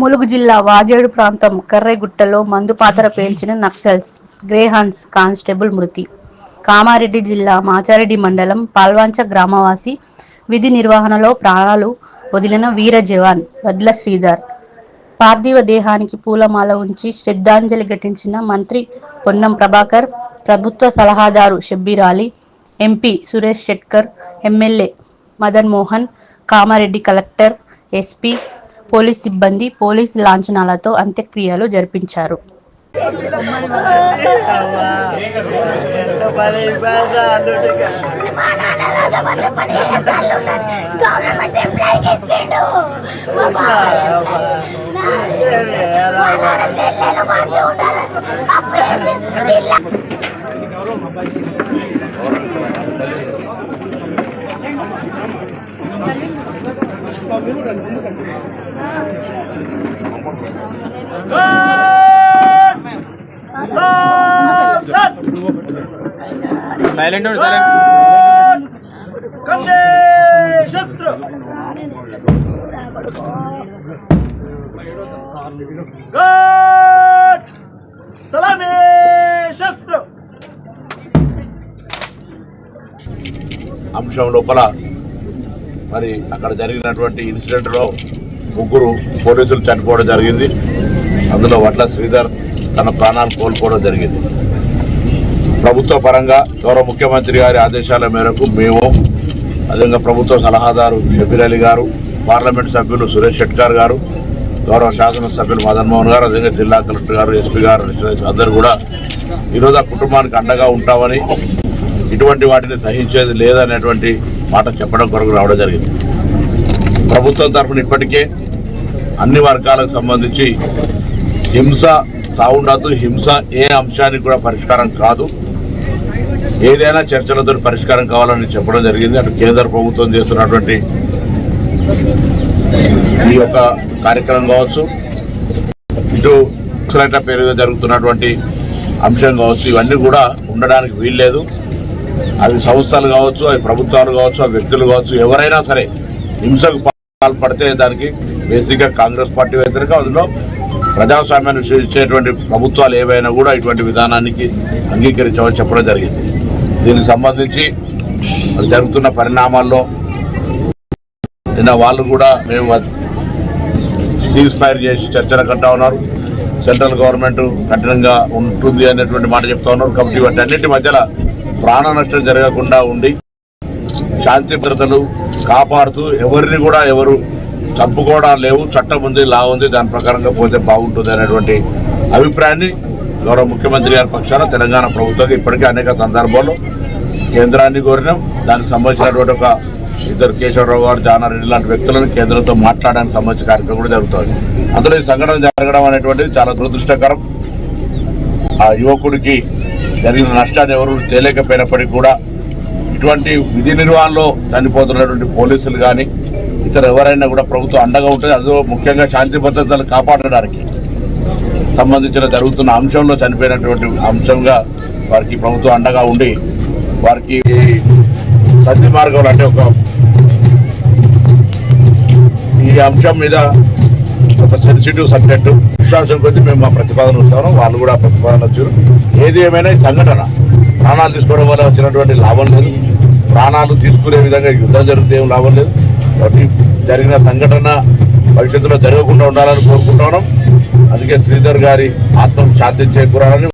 ములుగు జిల్లా వాజేడు ప్రాంతం కర్రెగుట్టలో మందు పాత్ర పేల్చిన నక్సల్స్ గ్రేహాన్స్ కానిస్టేబుల్ మృతి. కామారెడ్డి జిల్లా మాచారెడ్డి మండలం పాల్వాంచ గ్రామవాసి విధి నిర్వహణలో ప్రాణాలు వదిలిన వీర జవాన్ వడ్ల శ్రీధర్. పార్థివ దేహానికి పూలమాల ఉంచి శ్రద్ధాంజలి ఘటించిన మంత్రి పొన్నం ప్రభాకర్ ప్రభుత్వ సలహాదారు Shabbir Ali MP Suresh Shetkar MLA Madan Mohan Kamareddy collector SP police సిబ్బంది పోలీస్ లాంఛనాలతో అంత్యక్రియలు జరిపించారు. గవర్నమెంట్ ఎంప్లాయీకి ఇచ్చిండు మా బావ మా నాన్న చెల్లెలు మంచిగా ఉండాలని అప్పు చేసి ఇల్లు సైలెంట్ సైలెంట్. కందే సలామే అంశం లోపల మరి అక్కడ జరిగినటువంటి ఇన్సిడెంట్లో ముగ్గురు పోలీసులు చనిపోవడం జరిగింది. అందులో వడ్ల శ్రీధర్ తన ప్రాణాలు కోల్పోవడం జరిగింది. ప్రభుత్వ పరంగా గౌరవ ముఖ్యమంత్రి గారి ఆదేశాల మేరకు మేము అదేవిధంగా ప్రభుత్వ సలహాదారు షబీర్ అలీ గారు పార్లమెంట్ సభ్యులు సురేష్ షెట్కార్ గారు గౌరవ శాసనసభ్యులు మదన్ మోహన్ గారు అదేవిధంగా జిల్లా కలెక్టర్ గారు ఎస్పీ గారు అందరూ కూడా ఈరోజు ఆ కుటుంబానికి అండగా ఉంటామని ఇటువంటి వాటిని సహించేది లేదనేటువంటి మాట చెప్పడం కొరకు రావడం జరిగింది. ప్రభుత్వం తరఫున ఇప్పటికే అన్ని వర్గాలకు సంబంధించి హింస తాగుండదు హింస ఏ అంశానికి కూడా పరిష్కారం కాదు. ఏదైనా చర్చలతో పరిష్కారం కావాలని చెప్పడం జరిగింది. అటు కేంద్ర ప్రభుత్వం చేస్తున్నటువంటి ఈ యొక్క కార్యక్రమం కావచ్చు ఇటు నక్సలైట్ల పేరుగా జరుగుతున్నటువంటి అంశం కావచ్చు ఇవన్నీ కూడా ఉండడానికి వీల్లేదు. అవి సంస్థలు కావచ్చు అవి ప్రభుత్వాలు కావచ్చు అవి వ్యక్తులు కావచ్చు ఎవరైనా సరే హింసకు పాల్పడితే దానికి బేసిక్గా కాంగ్రెస్ పార్టీ వ్యతిరేక అందులో ప్రజాస్వామ్యాన్ని విశ్వసించేటువంటి ప్రభుత్వాలు ఏవైనా కూడా ఇటువంటి విధానానికి అంగీకరించమని చెప్పడం జరిగింది. దీనికి సంబంధించి జరుగుతున్న పరిణామాల్లో నిన్న వాళ్ళు కూడా మేము సీజ్ ఫైర్ చేసి చర్చలు కట్టా ఉన్నారు. సెంట్రల్ గవర్నమెంట్ కఠినంగా ఉంటుంది అనేటువంటి మాట చెప్తా ఉన్నారు. కాబట్టి వాటి అన్నింటి మధ్యలో ప్రాణ నష్టం జరగకుండా ఉండి శాంతి భద్రతలు కాపాడుతూ ఎవరిని కూడా ఎవరు చంపుకోవడం లేవు చట్టం ఉంది లా ఉంది దాని ప్రకారంగా పోతే బాగుంటుంది అనేటువంటి అభిప్రాయాన్ని గౌరవ ముఖ్యమంత్రి గారి పక్షాన తెలంగాణ ప్రభుత్వం ఇప్పటికే అనేక సందర్భాల్లో కేంద్రాన్ని కోరినాం. దానికి సంబంధించినటువంటి ఒక ఇద్దరు కేశవరావు గారు జానారెడ్డి లాంటి వ్యక్తులను కేంద్రంతో మాట్లాడడానికి సంబంధించిన కార్యక్రమం కూడా జరుగుతుంది. అందులో ఈ సంఘటన జరగడం అనేటువంటిది చాలా దురదృష్టకరం. ఆ యువకుడికి జరిగిన నష్టాన్ని ఎవరు తేలేకపోయినప్పటికీ కూడా ఇటువంటి విధి నిర్వహణలో చనిపోతున్నటువంటి పోలీసులు కానీ ఇతర ఎవరైనా కూడా ప్రభుత్వం అండగా ఉంటుంది అందులో ముఖ్యంగా శాంతి భద్రతలు కాపాడడానికి సంబంధించిన జరుగుతున్న అంశంలో చనిపోయినటువంటి అంశంగా వారికి ప్రభుత్వం అండగా ఉండి వారికి సంధి మార్గంలో అంటే ఒక ఈ అంశం మీద ఒక సెన్సిటివ్ సబ్జెక్టు విశ్వాసం కొద్దీ మేము మా ప్రతిపాదన వస్తాము వాళ్ళు కూడా ప్రతిపాదన వచ్చారు ఏది ఏమైనా ఈ సంఘటన. ప్రాణాలు తీసుకోవడం వల్ల వచ్చినటువంటి లాభం లేదు. ప్రాణాలు తీసుకునే విధంగా యుద్ధం జరిగితే ఏం లాభం లేదు. కాబట్టి జరిగిన సంఘటన భవిష్యత్తులో జరగకుండా ఉండాలని కోరుకుంటున్నాం. అందుకే శ్రీధర్ గారి ఆత్మ శాంతి చేకూరాలని